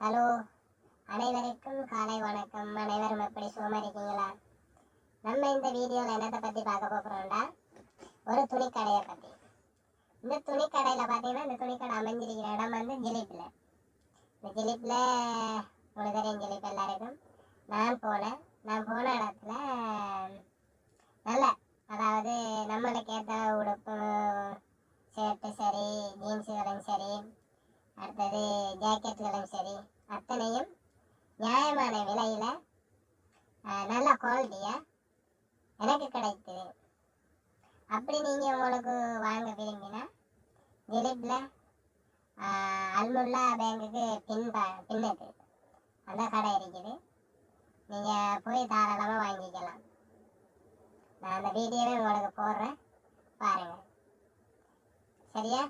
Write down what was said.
Hello அனைவருக்கும் காலை வணக்கம். அனைவரும் எப்படி சுகமா இருக்கீங்களா நம்ம இந்த வீடியோவில் என்னத்தை பற்றி பார்க்க போகிறோம்டா ஒரு துணிக்கடையை பற்றி இந்த துணிக்கடையில் பார்த்தீங்கன்னா இந்த துணிக்கடை அமைஞ்சிருக்கிற இடம் வந்து ஜிலிப்பில். இந்த ஜிலிப்பில் உங்களுக்கு தெரியும் ஜிலிப் எல்லாருக்கும். நான் போனேன். நான் போன இடத்துல நல்ல அதாவது நம்மளுக்கு ஏற்ற உடுப்பு ஷர்ட்டு சரி ஜீன்ஸுகளும் சரி அடுத்தது ஜாக்கெட்டுகளும் சரி அத்தனையும் நியாயமான விலையில் நல்ல குவாலிட்டியாக எனக்கு கிடைத்தது அப்படி நீங்கள் உங்களுக்கு வாங்க விரும்பினா திலீப்பில் அல்முல்லா பேங்குக்கு பின் ப- பின்னுக்கு அந்த கடை இருக்குது. நீங்கள் போய் தாராளமாக வாங்கிக்கலாம். நான் அந்த வீடியோவை உங்களுக்கு போடுறேன். பாருங்கள் சரியா?